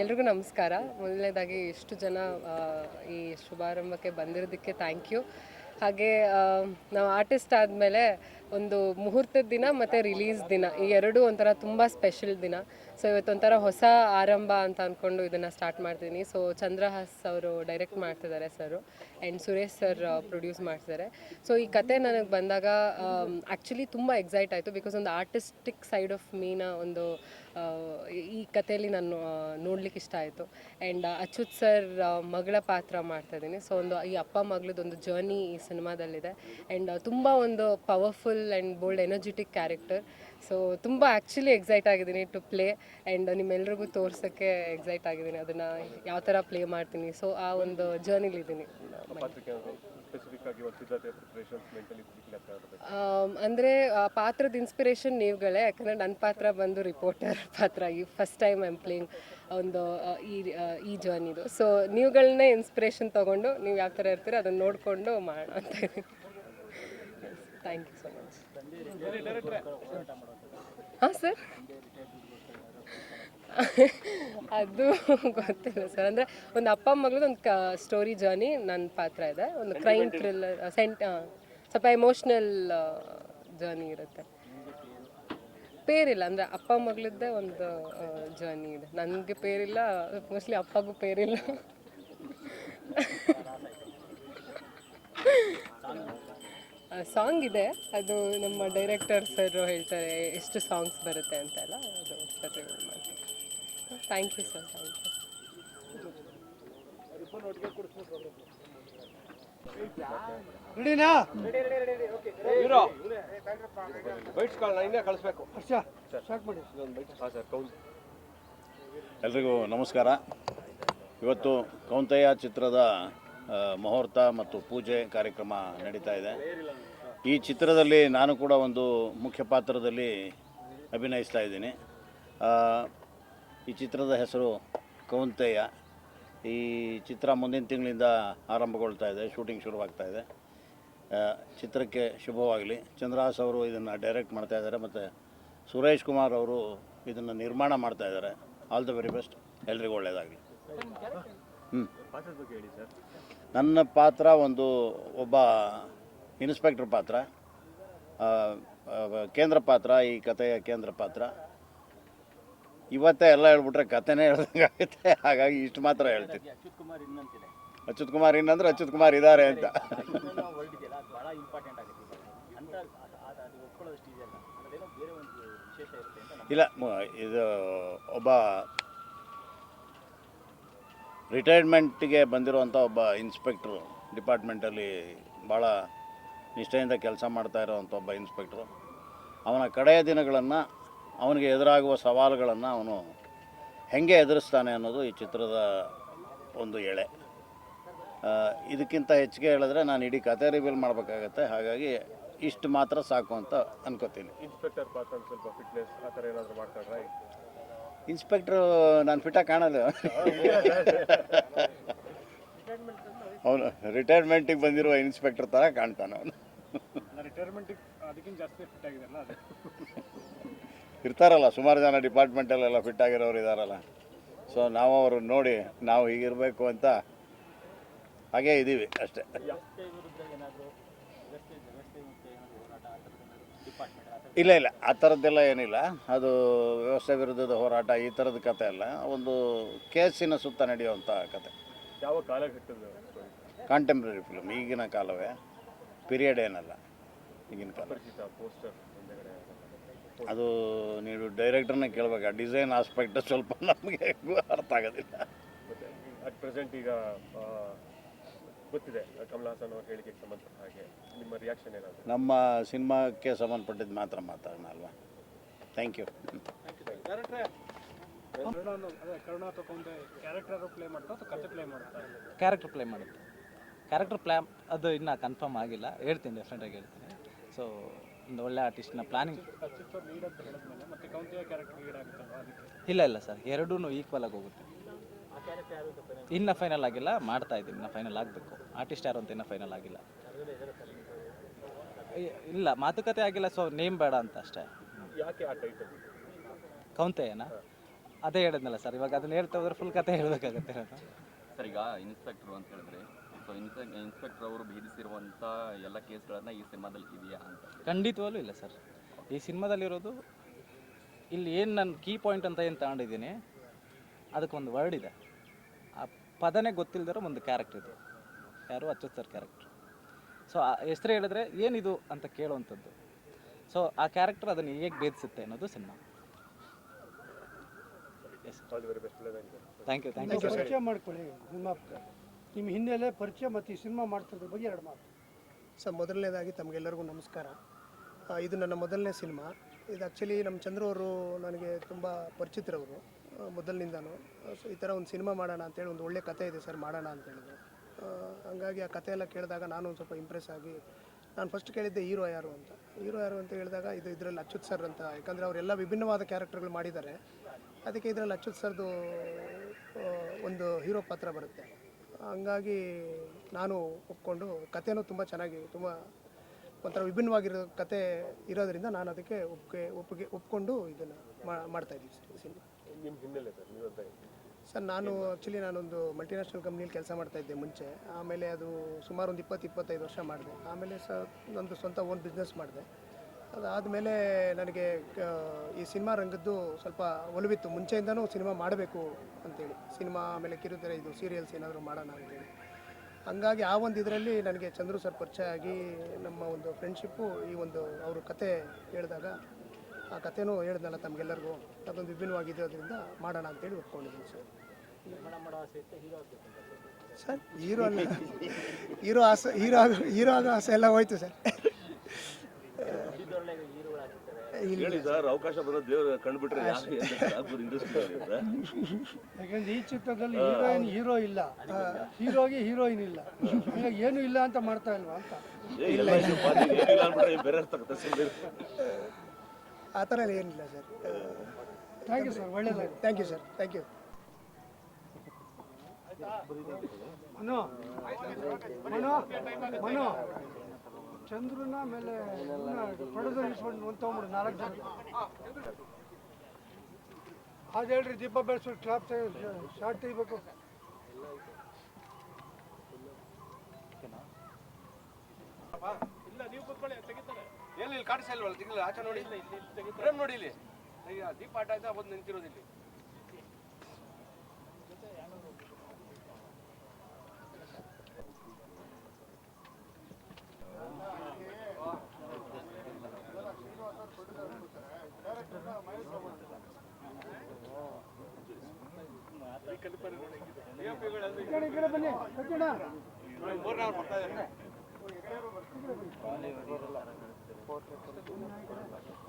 ಎಲ್ರಿಗೂ ನಮಸ್ಕಾರ. ಮೊದಲನೇದಾಗಿ ಇಷ್ಟು ಜನ ಈ ಶುಭಾರಂಭಕ್ಕೆ ಬಂದಿರೋದಕ್ಕೆ ಥ್ಯಾಂಕ್ ಯು ಹಾಗೆ ನಾವು ಆರ್ಟಿಸ್ಟ್ ಆದಮೇಲೆ ಒಂದು ಮುಹೂರ್ತದ ದಿನ ಮತ್ತು ರಿಲೀಸ್ ದಿನ. ಈ ಎರಡೂ ಒಂಥರ ತುಂಬ ಸ್ಪೆಷಲ್ ದಿನ. ಸೊ ಇವತ್ತೊಂಥರ ಹೊಸ ಆರಂಭ ಅಂತ ಅಂದ್ಕೊಂಡು ಇದನ್ನು ಸ್ಟಾರ್ಟ್ ಮಾಡ್ತೀನಿ. ಸೊ ಚಂದ್ರಹಾಸ್ ಅವರು ಡೈರೆಕ್ಟ್ ಮಾಡ್ತಿದ್ದಾರೆ sir and Suresh sir produce ಮಾಡ್ತಿದ್ದಾರೆ. ಸೊ ಈ ಕತೆ ನನಗೆ ಬಂದಾಗ ಆ್ಯಕ್ಚುಲಿ ತುಂಬ ಎಕ್ಸೈಟ್ ಆಯಿತು ಬಿಕಾಸ್ ಒಂದು ಆರ್ಟಿಸ್ಟಿಕ್ ಸೈಡ್ ಆಫ್ ಮೀನ ಒಂದು ಈ ಕಥೆಯಲ್ಲಿ ನಾನು ನೋಡ್ಲಿಕ್ಕೆ ಇಷ್ಟ ಆಯಿತು. ಆ್ಯಂಡ್ ಅಚ್ಯುತ್ ಸರ್ ಮಗಳ ಪಾತ್ರ ಮಾಡ್ತಾ ಇದ್ದೀನಿ. ಸೊ ಒಂದು ಈ ಅಪ್ಪ ಮಗಳದೊಂದು ಜರ್ನಿ ಈ ಸಿನಿಮಾದಲ್ಲಿದೆ. ಆ್ಯಂಡ್ ತುಂಬ ಒಂದು powerful and bold energetic character so ತುಂಬ ಆ್ಯಕ್ಚುಲಿ ಎಕ್ಸೈಟ್ ಆಗಿದ್ದೀನಿ ಟು ಪ್ಲೇ ಆ್ಯಂಡ್ ನಿಮ್ಮೆಲ್ರಿಗೂ ತೋರ್ಸೋಕ್ಕೆ ಎಕ್ಸೈಟ್ ಆಗಿದ್ದೀನಿ. ಅದನ್ನು ಯಾವ ಥರ ಪ್ಲೇ ಮಾಡ್ತೀನಿ. ಸೊ ಆ ಒಂದು ಜರ್ನಿಲಿದ್ದೀನಿ ಇರಬೇಕು ಅಂದ್ರೆ ಆ ಪಾತ್ರದ ಇನ್ಸ್ಪಿರೇಷನ್ ನೀವುಗಳೇ. ಯಾಕಂದರೆ ನನ್ನ ಪಾತ್ರ ಬಂದು ರಿಪೋರ್ಟರ್ ಪಾತ್ರ ಈ ಫಸ್ಟ್ ಟೈಮ್ ಐಮ್ ಪ್ಲೇಯಿಂಗ್ ಒಂದು ಈ ಈ ಜರ್ನಿದು ಸೊ ನೀವುಗಳನ್ನೇ ಇನ್ಸ್ಪಿರೇಷನ್ ತೊಗೊಂಡು ನೀವು ಯಾವ ಥರ ಇರ್ತೀರೋ ಅದನ್ನು ನೋಡಿಕೊಂಡು ಮಾಡೋಣ ಅಂತ ಥ್ಯಾಂಕ್ ಯು ಸೊ ಮಚ್ ಹಾಂ ಸರ್ ಅದು ಗೊತ್ತಿಲ್ಲ ಸರ್ ಅಂದರೆ ಒಂದು ಅಪ್ಪ ಮಗಳದ್ದು ಒಂದು ಕ ಸ್ಟೋರಿ ಜರ್ನಿ ನನ್ನ ಪಾತ್ರ ಇದೆ. ಒಂದು ಕ್ರೈಮ್ ಥ್ರಿಲ್ಲರ್ ಸೆಂಟ್ ಸ್ವಲ್ಪ ಎಮೋಷ್ನಲ್ ಜರ್ನಿ ಇರುತ್ತೆ. ಪೇರಿಲ್ಲ ಅಂದರೆ ಅಪ್ಪ ಮಗಳದ್ದೇ ಒಂದು ಜರ್ನಿ ಇದೆ. ನನಗೆ ಪೇರಿಲ್ಲ ಮೋಸ್ಟ್ಲಿ ಅಪ್ಪಗೂ ಪೇರಿಲ್ಲ. ಸಾಂಗ್ ಇದೆ. ಅದು ನಮ್ಮ ಡೈರೆಕ್ಟರ್ ಸರ್ ಹೇಳ್ತಾರೆ ಎಷ್ಟು ಸಾಂಗ್ಸ್ ಬರುತ್ತೆ ಅಂತೆಲ್ಲ ಅದು sir thank you sir thank you ರೆಡಿನಾ? ಹೀರೋ ಬೈಟ್ಸ್ ಕಾಲ್ ಇನ್ನೇ ಕಳಿಸ್ಬೇಕು. ಹರ್ಷ ಸ್ಟಾರ್ಟ್ ಮಾಡಿ. ಹಾಂ ಸರ್ ಕೌನ್ ಎಲ್ರಿಗೂ ನಮಸ್ಕಾರ. ಇವತ್ತು ಕೌಂತಯ್ಯ ಚಿತ್ರದ ಮುಹೂರ್ತ ಮತ್ತು ಪೂಜೆ ಕಾರ್ಯಕ್ರಮ ನಡೀತಾ ಇದೆ. ಈ ಚಿತ್ರದಲ್ಲಿ ನಾನು ಕೂಡ ಒಂದು ಮುಖ್ಯ ಪಾತ್ರದಲ್ಲಿ ಅಭಿನಯಿಸ್ತಾ ಇದ್ದೀನಿ. ಈ ಚಿತ್ರದ ಹೆಸರು ಕೌಂತಯ್ಯ ಈ ಚಿತ್ರ ಮುಂದಿನ ತಿಂಗಳಿಂದ ಆರಂಭಗೊಳ್ತಾ ಇದೆ, ಶೂಟಿಂಗ್ ಶುರುವಾಗ್ತಾ ಇದೆ. ಚಿತ್ರಕ್ಕೆ ಶುಭವಾಗಲಿ. ಚಂದ್ರಹಾಸ್ ಅವರು ಇದನ್ನು ಡೈರೆಕ್ಟ್ ಮಾಡ್ತಾ ಇದ್ದಾರೆ ಮತ್ತು ಸುರೇಶ್ ಕುಮಾರ್ ಅವರು ಇದನ್ನು ನಿರ್ಮಾಣ ಮಾಡ್ತಾ ಇದ್ದಾರೆ. ಆಲ್ ದ ವೆರಿ ಬೆಸ್ಟ್ ಎಲ್ರಿಗೂ ಒಳ್ಳೆಯದಾಗಲಿ ಹ್ಞೂ ನನ್ನ ಪಾತ್ರ ಒಂದು ಒಬ್ಬ ಇನ್ಸ್ಪೆಕ್ಟರ್ ಪಾತ್ರ ಕೇಂದ್ರ ಪಾತ್ರ ಈ ಕಥೆಯ ಕೇಂದ್ರ ಪಾತ್ರ. ಇವತ್ತೇ ಎಲ್ಲ ಹೇಳ್ಬಿಟ್ರೆ ಕಥೆನೇ ಹೇಳ್ದಂಗೆ ಆಗುತ್ತೆ ಹಾಗಾಗಿ ಇಷ್ಟು ಮಾತ್ರ ಹೇಳ್ತೀನಿ. ಅಚ್ಯುತ್ ಕುಮಾರ್ ಇನ್ನಂದ್ರೆ ಅಚ್ಯುತ್ ಕುಮಾರ್ ಇದ್ದಾರೆ ಅಂತ. ಇಲ್ಲ ಇದು ಒಬ್ಬ ರಿಟೈರ್ಮೆಂಟ್ಗೆ ಬಂದಿರುವಂಥ ಒಬ್ಬ ಇನ್ಸ್ಪೆಕ್ಟ್ರು ಡಿಪಾರ್ಟ್ಮೆಂಟಲ್ಲಿ ಭಾಳ ನಿಷ್ಠೆಯಿಂದ ಕೆಲಸ ಮಾಡ್ತಾ ಇರೋವಂಥ ಒಬ್ಬ ಇನ್ಸ್ಪೆಕ್ಟ್ರು. ಅವನ ಕಡೆಯ ದಿನಗಳನ್ನು ಅವನಿಗೆ ಎದುರಾಗುವ ಸವಾಲುಗಳನ್ನು ಅವನು ಹೆಂಗೆ ಎದುರಿಸ್ತಾನೆ ಅನ್ನೋದು ಈ ಚಿತ್ರದ ಒಂದು ಎಳೆ. ಇದಕ್ಕಿಂತ ಹೆಚ್ಚಿಗೆ ಹೇಳಿದ್ರೆ ನಾನು ಇಡೀ ಕತೆ ರಿವೀಲ್ ಮಾಡಬೇಕಾಗತ್ತೆ. ಹಾಗಾಗಿ ಇಷ್ಟು ಮಾತ್ರ ಸಾಕು ಅಂತ ಅನ್ಕೋತೀನಿ. ಇನ್ಸ್ಪೆಕ್ಟರ್ ಪಾತ್ರ ಸ್ವಲ್ಪ ಫಿಟ್ನೆಸ್ ಆ ಥರ ಏನಾದರೂ ಮಾಡ್ಕೊಂಡ್ರೆ ಇನ್ಸ್ಪೆಕ್ಟ್ರು ನಾನು ಫಿಟ್ಟಾಗಿ ಕಾಣಲ್ಲ ಅವನು ರಿಟೈರ್ಮೆಂಟಿಗೆ ಬಂದಿರುವ ಇನ್ಸ್ಪೆಕ್ಟರ್ ಥರ ಕಾಣ್ತಾನೆ ಅವನು. ರಿಟೈರ್ಮೆಂಟಿಗೆ ಅದಕ್ಕಿಂತ ಜಾಸ್ತಿ ಫಿಟ್ ಆಗಿದೆಲ್ಲ ಅದು. ಇರ್ತಾರಲ್ಲ ಸುಮಾರು ಜನ ಡಿಪಾರ್ಟ್ಮೆಂಟಲ್ಲೆಲ್ಲ ಫಿಟ್ ಆಗಿರೋರು ಇದ್ದಾರಲ್ಲ ಸೊ ನಾವು ಅವರು ನೋಡಿ ನಾವು ಹೀಗಿರಬೇಕು ಅಂತ ಹಾಗೇ ಇದ್ದೀವಿ ಅಷ್ಟೇ. ಇಲ್ಲ ಇಲ್ಲ. ಆ ಥರದ್ದೆಲ್ಲ ಏನಿಲ್ಲ. ಅದು ವ್ಯವಸ್ಥೆ ವಿರುದ್ಧದ ಹೋರಾಟ ಈ ಥರದ ಕತೆ ಅಲ್ಲ. ಒಂದು ಕೇಸಿನ ಸುತ್ತ ನಡೆಯುವಂಥ ಕತೆ. ಯಾವ ಕಾಲಘಟ್ಟದ story? ಕಾಂಟೆಂಪ್ರರಿ ಫಿಲ್ಮ್ ಈಗಿನ ಕಾಲವೇ. ಪೀರಿಯಡ್ ಏನಲ್ಲ. ಈಗಿನ ಕಾಲ. ಅದು ನೀವು ಡೈರೆಕ್ಟರ್ನ ಕೇಳಬೇಕು. ಡಿಸೈನ್ ಆಸ್ಪೆಕ್ಟ್ ಸ್ವಲ್ಪ ನಮಗೆ ಅರ್ಥ ಆಗೋದಿಲ್ಲ. ಅಟ್ ಪ್ರೆಸೆಂಟ್ ಈಗ ಆ, ಗೊತ್ತಿದೆ ಕಮಲ್ ಹಾಸನ್ ಅವ್ರ ಹೇಳಿಕೆಗೆ ಸಂಬಂಧಪಟ್ಟ ಹಾಗೆ. ನಿಮ್ಮ ರಿಯಾಕ್ಷನ್ ಏನಾದರೂ? ನಮ್ಮ ಸಿನಿಮಾಕ್ಕೆ ಸಂಬಂಧಪಟ್ಟಿದ್ದು ಮಾತ್ರ ಮಾತಾಡೋಣ ಅಲ್ವಾ? ಥ್ಯಾಂಕ್ ಯು ಕರುಣ ಅದೇ ಕರುಣ ತಗೊಂಡ ಕ್ಯಾರೆಕ್ಟರ್ ಪ್ಲೇ ಮಾಡ್ತಾ ಅಥವಾ ಕತೆ ಪ್ಲೇ ಮಾಡ್ತಾ ಕ್ಯಾರೆಕ್ಟರ್ ಪ್ಲೇ ಮಾಡುತ್ತೆ ಕ್ಯಾರೆಕ್ಟರ್ ಪ್ಲ್ಯಾನ್ ಅದು ಇನ್ನೂ ಕನ್ಫರ್ಮ್ ಆಗಿಲ್ಲ ಹೇಳ್ತೀನಿ ಡೆಫಿನೆಟಾಗಿ ಹೇಳ್ತೀನಿ ಸೊ ಒಂದು ಒಳ್ಳೆ ಆರ್ಟಿಸ್ಟ್ನ ಪ್ಲಾನಿಂಗ್ ಇಲ್ಲ ಇಲ್ಲ ಸರ್. ಎರಡೂ ಈಕ್ವಲ್ ಆಗಿ ಹೋಗುತ್ತೆ. ಇನ್ನು ಫೈನಲ್ ಆಗಿಲ್ಲ ಮಾಡ್ತಾ ಇದ್ದೀನಿ ಇನ್ನು ಫೈನಲ್ ಆಗಬೇಕು. ಆರ್ಟಿಸ್ಟ್ ಯಾರು ಅಂತ ಇನ್ನೂ ಫೈನಲ್ ಆಗಿಲ್ಲ. ಇಲ್ಲ ಮಾತುಕತೆ ಆಗಿಲ್ಲ ಸೊ ನೇಮ್ ಬೇಡ ಅಂತ ಅಷ್ಟೇ. ಯಾಕೆ ಆ ಟೈಟಲ್ ಕೌಂತೆಯನ? ಅದೇ ಹೇಳಿದ್ನಲ್ಲ ಸರ್ ಇವಾಗ ಅದನ್ನ ಹೇಳ್ತಾ ಹೋದ್ರೆ ಫುಲ್ ಕತೆ ಹೇಳಬೇಕಾಗತ್ತೆ ಸರ್ ಈಗ ಇನ್ಸ್ಪೆಕ್ಟ್ರು ಅಂತ ಹೇಳಿದ್ರೆ ಸೊ ಇನ್ಸ್ಪೆಕ್ ಇನ್ಸ್ಪೆಕ್ಟರ್ ಅವರು ಭೇದಿಸಿರುವಂಥ ಎಲ್ಲ ಕೇಸ್ಗಳನ್ನು ಈ ಸಿನಿಮಾದಲ್ಲಿ ಇದೆಯಾ ಅಂತ. ಖಂಡಿತವಾಗ್ಲೂ ಇಲ್ಲ ಸರ್ ಈ ಸಿನಿಮಾದಲ್ಲಿರೋದು ಇಲ್ಲಿ ಏನು ನಾನು ಕೀ ಪಾಯಿಂಟ್ ಅಂತ ಏನು ತಗೊಂಡಿದ್ದೀನಿ ಅದಕ್ಕೊಂದು ವರ್ಡ್ ಇದೆ. ಪದನೇ ಗೊತ್ತಿಲ್ಲದಿರೋ ಒಂದು ಕ್ಯಾರೆಕ್ಟರ್ ಇದು. ಯಾರು? ಅಚ್ಯುತ್ ಸರ್ ಕ್ಯಾರೆಕ್ಟರ್ ಸೊ ಆ ಹೆಸರು ಹೇಳಿದ್ರೆ ಏನಿದು ಅಂತ ಕೇಳುವಂಥದ್ದು. ಸೊ ಆ ಕ್ಯಾರೆಕ್ಟರ್ ಅದನ್ನು ಹೇಗೆ ಭೇದಿಸುತ್ತೆ ಅನ್ನೋದು cinema. Yes very best thank you thank you sir ಪರಿಚಯ ಮಾಡ್ಕೊಳ್ಳಿ ನಿಮ್ಮ ನಿಮ್ಮ ಹಿನ್ನೆಲೆ ಪರಿಚಯ ಮತ್ತು ಈ ಸಿನಿಮಾ ಮಾಡ್ತಿರೋದ್ರ ಬಗ್ಗೆ ಎರಡು ಮಾತು. ಸರ್ ಮೊದಲನೇದಾಗಿ ತಮಗೆಲ್ಲರಿಗೂ ನಮಸ್ಕಾರ. ಇದು ನನ್ನ ಮೊದಲನೇ ಸಿನಿಮಾ. ಇದು ಆ್ಯಕ್ಚುಲಿ ನಮ್ಮ ಚಂದ್ರವರು ಅವರು ನನಗೆ ತುಂಬ ಪರಿಚಿತರವರು. ಮೊದಲಿನಿಂದನೂ ಸೊ ಈ ಥರ ಒಂದು ಸಿನಿಮಾ ಮಾಡೋಣ ಅಂತೇಳಿ ಒಂದು ಒಳ್ಳೆ ಕತೆ ಇದೆ ಸರ್, ಮಾಡೋಣ ಅಂತ ಹೇಳಿದ್ರು ಹಂಗಾಗಿ ಆ ಕತೆ ಎಲ್ಲ ಕೇಳಿದಾಗ ನಾನು ಒಂದು ಸ್ವಲ್ಪ ಇಂಪ್ರೆಸ್ ಆಗಿ, ನಾನು ಫಸ್ಟ್ ಕೇಳಿದ್ದೆ ಹೀರೋ ಯಾರು ಅಂತ. ಹೀರೋ ಯಾರು ಅಂತ ಹೇಳಿದಾಗ ಇದು ಇದರಲ್ಲಿ ಅಚ್ಯುತ್ ಸರ್ ಅಂತ. ಯಾಕಂದರೆ ಅವರೆಲ್ಲ ವಿಭಿನ್ನವಾದ ಕ್ಯಾರೆಕ್ಟರ್ಗಳು ಮಾಡಿದ್ದಾರೆ. ಅದಕ್ಕೆ ಇದರಲ್ಲಿ ಅಚ್ಯುತ್ ಸರ್ದು ಒಂದು ಹೀರೋ ಪಾತ್ರ ಬರುತ್ತೆ. ಹಂಗಾಗಿ ನಾನು ಒಪ್ಕೊಂಡು ಕಥೆನೂ ತುಂಬ ಚೆನ್ನಾಗಿ, ತುಂಬ ಒಂಥರ ವಿಭಿನ್ನವಾಗಿರೋ ಕತೆ ಇರೋದರಿಂದ ನಾನು ಅದಕ್ಕೆ ಒಪ್ಪಿಗೆ ಒಪ್ಪಿಗೆ ಒಪ್ಪಿಕೊಂಡು ಇದನ್ನು ಮಾಡ್ತಾ ಇದ್ದೀವಿ ಸರ್ ಈ ಸಿನಿಮಾ. ನಿಮ್ಮ ಹಿನ್ನೆಲೆ ಸರ್ ನೀವಂತ ಸರ್, ನಾನು ಆ್ಯಕ್ಚುಲಿ ನಾನೊಂದು ಮಲ್ಟಿನ್ಯಾಷನಲ್ ಕಂಪ್ನಿಯಲ್ಲಿ ಕೆಲಸ ಮಾಡ್ತಾ ಇದ್ದೆ ಮುಂಚೆ. ಆಮೇಲೆ ಅದು ಸುಮಾರು ಒಂದು ಇಪ್ಪತ್ತು, ಇಪ್ಪತ್ತೈದು ವರ್ಷ ಮಾಡಿದೆ. ಆಮೇಲೆ ಸರ್, ನಂದು ಸ್ವಂತ ಓನ್ ಬಿಸ್ನೆಸ್ ಮಾಡಿದೆ. ಅದಾದಮೇಲೆ ನನಗೆ ಈ ಸಿನಿಮಾ ರಂಗದ್ದು ಸ್ವಲ್ಪ ಒಲವಿತ್ತು. ಮುಂಚೆಯಿಂದನೂ ಸಿನಿಮಾ ಮಾಡಬೇಕು ಅಂತೇಳಿ. ಸಿನಿಮಾ ಆಮೇಲೆ ಕಿರುತೆರೆ, ಇದು ಸೀರಿಯಲ್ಸ್ ಏನಾದರೂ ಮಾಡೋಣ ಅಂತೇಳಿ. ಹಂಗಾಗಿ ಆ ಒಂದು ಇದರಲ್ಲಿ ನನಗೆ ಚಂದ್ರು ಸರ್ ಪರಿಚಯ ಆಗಿ ನಮ್ಮ ಒಂದು ಫ್ರೆಂಡ್ಶಿಪ್ಪು ಈ ಒಂದು ಅವರು ಕತೆ ಹೇಳಿದಾಗ ಆ ಕಥೆನೂ ಹೇಳಿದ್ನಲ್ಲ ತಮಗೆಲ್ಲರಿಗೂ. ಅದೊಂದು ವಿಭಿನ್ನವಾಗಿರೋದ್ರಿಂದ ಮಾಡೋಣ ಅಂತೇಳಿ ಒಪ್ಕೊಂಡಿದ್ದೀನಿ ಸರ್. ಸರ್ ಹೀರೋ ಅಲ್ಲ. ಹೀರೋ ಆಸೆ ಹೀರೋ ಆಗ ಹೀರೋ ಆಗೋ ಆಸೆ ಎಲ್ಲ ಹೋಯ್ತು ಸರ್. ಹೇಳಿ ಸರ್ ಅವಕಾಶ ಬರೋದು ದೇವರು ಕಂಡುಬಿಟ್ರೆ ಯಾಕಂದ್ರೆ ಈ ಚಿತ್ರದಲ್ಲಿ ಹೀರೋಯಿನ್ ಹೀರೋ ಇಲ್ಲ. ಹೀರೋಗೆ ಹೀರೋಯಿನ್ ಇಲ್ಲ. ಏನು ಏನೂ ಇಲ್ಲ ಅಂತ ಮಾಡ್ತಾ ಇಲ್ವಾ ಅಂತ. ಆ ಥರ ಎಲ್ಲ ಏನಿಲ್ಲ ಸರ್. ಥ್ಯಾಂಕ್ ಯು ಸರ್ ಒಳ್ಳೆಯದು thank you sir thank you Manu. Manu. Manu. ಚಂದ್ರನ ಮೇಲೆ ಪಡೆದು ಇಸ್ಕೊಂಡು ಒಂದು ತೊಗೊಂಬಿಡು ನಾಲ್ಕು ಜನ. ಅದು ಹೇಳ್ರಿ ದೀಪ ಬೆಳೆಸೋ ಕ್ಲಾಪ್ ಶಾರ್ಟ್ ತೆಗಿಬೇಕು. ಎಲ್ಲಿ ಇಲ್ಲಿ ತಿಂಗಳು ಆಚೆ ನೋಡಿ. ಪ್ರೇಮ್ ನೋಡಿ ಇಲ್ಲಿ. ದೀಪ ಆಟ ಆಯ್ತಾ? ಬಂದು ನಿಂತಿರೋದಿಲ್ಲಿ ಈ ಕಡೆ ಈ ಕಡೆ ಬನ್ನಿ ಕಟ್ಟೋಣ ಮೂರನೇ ಬರ್ತಾ ಇದ್ದಾರೆ. とても大変だった。